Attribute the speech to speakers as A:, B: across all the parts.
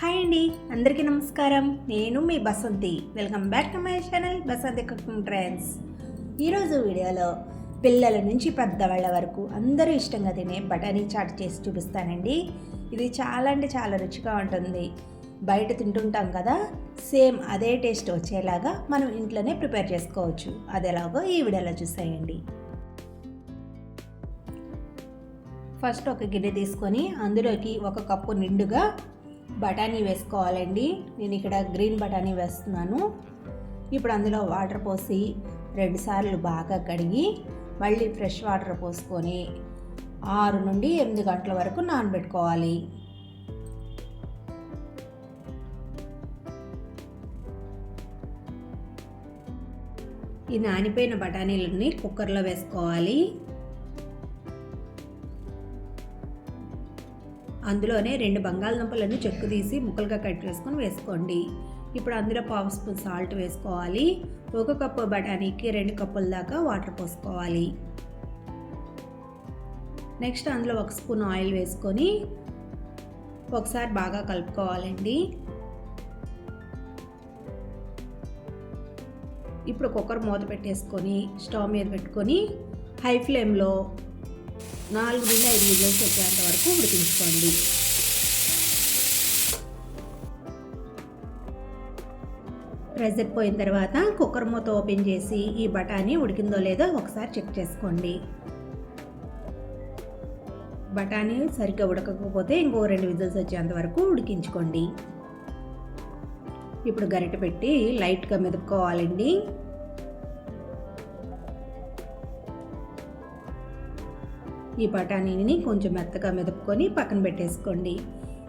A: Hi అండి అందరికీ నమస్కారం. నేను మీ Basanti. Welcome back to my channel Basanti cooking trends. ఈరోజు వీడియోలో పిల్లల నుంచి పెద్దవాళ్ళ వరకు అందరూ ఇష్టంగా తినే బటానీ చాట్ చేసి చూపిస్తానండి. ఇది చాలా అంటే చాలా రుచిగా ఉంటుంది. బయట తింటుంటాం కదా సేమ్ అదే టేస్ట్ వచ్చేలాగా మనం ఇంట్లోనే ప్రిపేర్ చేసుకోవచ్చు. అది ఎలాగో ఈ వీడియోలో చూసేయండి. ఫస్ట్ ఒక గిన్నె తీసుకొని అందులోకి ఒక కప్పు నిండుగా బఠానీ వేసుకోవాలండి. నేను ఇక్కడ గ్రీన్ బఠానీ వేస్తున్నాను. ఇప్పుడు అందులో వాటర్ పోసి రెండుసార్లు బాగా కడిగి మళ్ళీ ఫ్రెష్ వాటర్ పోసుకొని ఆరు నుండి ఎనిమిది గంటల వరకు నానబెట్టుకోవాలి. ఈ నానిపోయిన బఠానీలని కుక్కర్లో వేసుకోవాలి. అందులోనే రెండు బంగాళదుంపలను చెక్కు తీసి ముక్కలుగా కట్ చేసుకొని వేసుకోండి. ఇప్పుడు అందులో పావు స్పూన్ సాల్ట్ వేసుకోవాలి. ఒక కప్పు బఠానీకి రెండు కప్పుల దాకా వాటర్ పోసుకోవాలి. నెక్స్ట్ అందులో ఒక స్పూన్ ఆయిల్ వేసుకొని ఒకసారి బాగా కలుపుకోవాలండి. ఇప్పుడు కుక్కర్ మూత పెట్టేసుకొని స్టవ్ మీద పెట్టుకొని హై ఫ్లేమ్లో నాలుగు నుండి ఐదు విజిల్స్ వచ్చేంత వరకు ఉడికించుకోండి. ప్రెజర్ పోయిన తర్వాత కుక్కర్ మూత ఓపెన్ చేసి ఈ బఠానీ ఉడికిందో లేదో ఒకసారి చెక్ చేసుకోండి. బఠానీ సరిగ్గా ఉడకకపోతే ఇంకో రెండు విజిల్స్ వచ్చేంత వరకు ఉడికించుకోండి. ఇప్పుడు గరిటె పెట్టి లైట్గా మెదుపుకోవాలండి. ఈ బఠానీని కొంచెం మెత్తగా మెదుపుకొని పక్కన పెట్టేసుకోండి.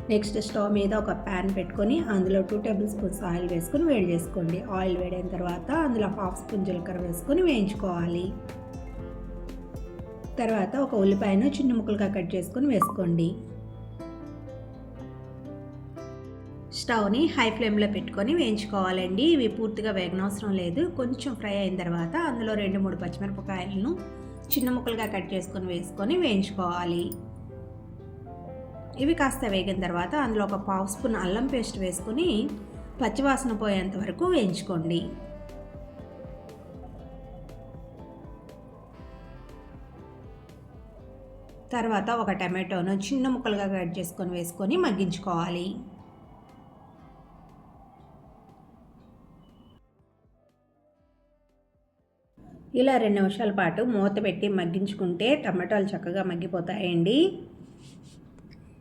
A: నెక్స్ట్ స్టవ్ మీద ఒక ప్యాన్ పెట్టుకొని అందులో టూ టేబుల్ స్పూన్స్ ఆయిల్ వేసుకొని వేడి చేసుకోండి. ఆయిల్ వేడైన తర్వాత అందులో హాఫ్ స్పూన్ జీలకర్ర వేసుకొని వేయించుకోవాలి. తర్వాత ఒక ఉల్లిపాయను చిన్న ముక్కలుగా కట్ చేసుకొని వేసుకోండి. స్టవ్ని హై ఫ్లేమ్లో పెట్టుకొని వేయించుకోవాలండి. ఇవి పూర్తిగా వేగనవసరం లేదు. కొంచెం ఫ్రై అయిన తర్వాత అందులో రెండు మూడు పచ్చిమిరపకాయలను చిన్న ముక్కలుగా కట్ చేసుకొని వేసుకొని వేయించుకోవాలి. ఇవి కాస్త వేగిన తర్వాత అందులో ఒక పావు స్పూన్ అల్లం పేస్ట్ వేసుకొని పచ్చివాసన పోయేంత వరకు వేయించుకోండి. తర్వాత ఒక టమాటోను చిన్న ముక్కలుగా కట్ చేసుకొని వేసుకొని మగ్గించుకోవాలి. ఇలా రెండు నిమిషాల పాటు మూత పెట్టి మగ్గించుకుంటే టమాటాలు చక్కగా మగ్గిపోతాయండి.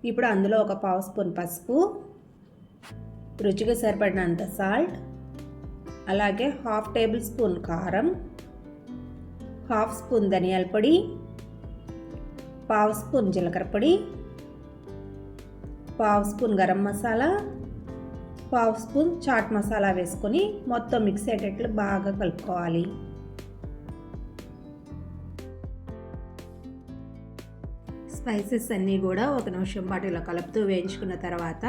A: ఇప్పుడు అందులో ఒక పావు స్పూన్ పసుపు రుచిగా సరిపడినంత సాల్ట్ అలాగే హాఫ్ టేబుల్ స్పూన్ కారం హాఫ్ స్పూన్ ధనియాల పొడి పావు స్పూన్ జీలకర్ర పొడి పావు స్పూన్ గరం మసాలా పావు స్పూన్ చాట్ మసాలా వేసుకొని మొత్తం మిక్స్ అయ్యేటట్లు బాగా కలుపుకోవాలి. స్పైసెస్ అన్నీ కూడా ఒక నిమిషం పాటు ఇలా కలుపుతూ వేయించుకున్న తర్వాత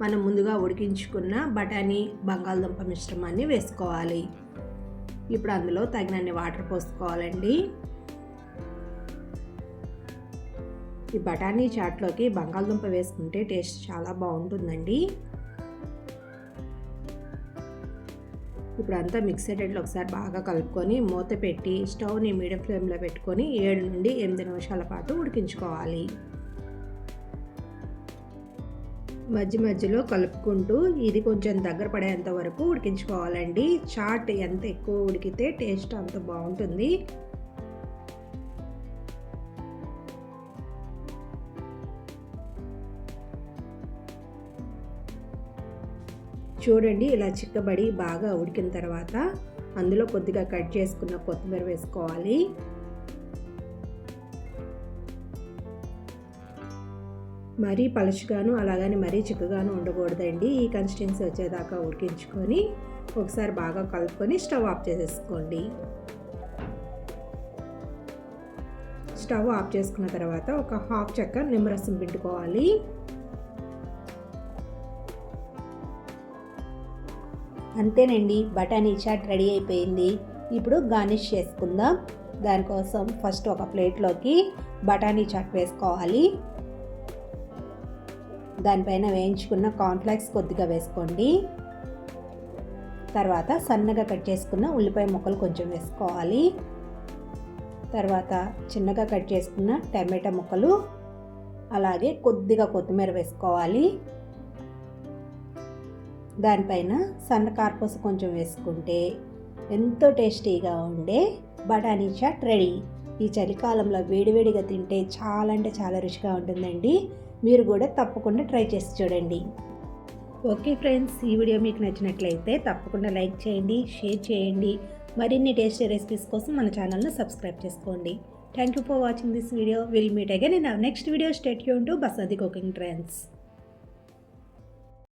A: మనం ముందుగా ఉడికించుకున్న బఠానీ బంగాళదుంప మిశ్రమాన్ని వేసుకోవాలి. ఇప్పుడు అందులో తగినన్ని వాటర్ పోసుకోవాలండి. ఈ బఠానీ చాట్లోకి బంగాళదుంప వేసుకుంటే టేస్ట్ చాలా బాగుంటుందండి. ఇప్పుడు అంతా మిక్స్ అయ్యేటట్లు ఒకసారి బాగా కలుపుకొని మూత పెట్టి స్టవ్ని మీడియం ఫ్లేమ్లో పెట్టుకొని ఏడు నుండి ఎనిమిది నిమిషాల పాటు ఉడికించుకోవాలి. మధ్య మధ్యలో కలుపుకుంటూ ఇది కొంచెం దగ్గర పడేంత వరకు ఉడికించుకోవాలండి. చాట్ ఎంత ఎక్కువ ఉడికితే టేస్ట్ అంత బాగుంటుంది. చూడండి ఇలా చిక్కబడి బాగా ఉడికిన తర్వాత అందులో కొద్దిగా కట్ చేసుకున్న కొత్తిమీర వేసుకోవాలి. మరీ పలుచుగాను అలాగని మరీ చిక్కగాను ఉండకూడదండి. ఈ కన్సిస్టెన్సీ వచ్చేదాకా ఉడికించుకొని ఒకసారి బాగా కలుపుకొని స్టవ్ ఆఫ్ చేసేసుకోండి. స్టవ్ ఆఫ్ చేసుకున్న తర్వాత ఒక హాఫ్ చెక్క నిమ్మరసం పిండుకోవాలి. అంతేనండి బఠానీ చాట్ రెడీ అయిపోయింది. ఇప్పుడు గార్నిష్ చేసుకుందాం. దానికోసం ఫస్ట్ ఒక ప్లేట్లోకి బఠానీ చాట్ వేసుకోవాలి. దానిపైన వేయించుకున్న కాన్ఫ్లెక్స్ కొద్దిగా వేసుకోండి. తర్వాత సన్నగా కట్ చేసుకున్న ఉల్లిపాయ ముక్కలు కొంచెం వేసుకోవాలి. తర్వాత చిన్నగా కట్ చేసుకున్న టమాటా ముక్కలు అలాగే కొద్దిగా కొత్తిమీర వేసుకోవాలి. దానిపైన సన్న కార్పూస కొంచెం వేసుకుంటే ఎంతో టేస్టీగా ఉండే బఠానీ చాట్ రెడీ. ఈ చలికాలంలో వేడివేడిగా తింటే చాలా అంటే చాలా రుచిగా ఉంటుందండి. మీరు కూడా తప్పకుండా ట్రై చేసి చూడండి. ఓకే ఫ్రెండ్స్ ఈ వీడియో మీకు నచ్చినట్లయితే తప్పకుండా లైక్ చేయండి షేర్ చేయండి. మరిన్ని టేస్టీ రెసిపీస్ కోసం మన ఛానల్ను సబ్స్క్రైబ్ చేసుకోండి. Thank you for watching this video. Will meet again in next video stay Yoon to Basanti cooking trends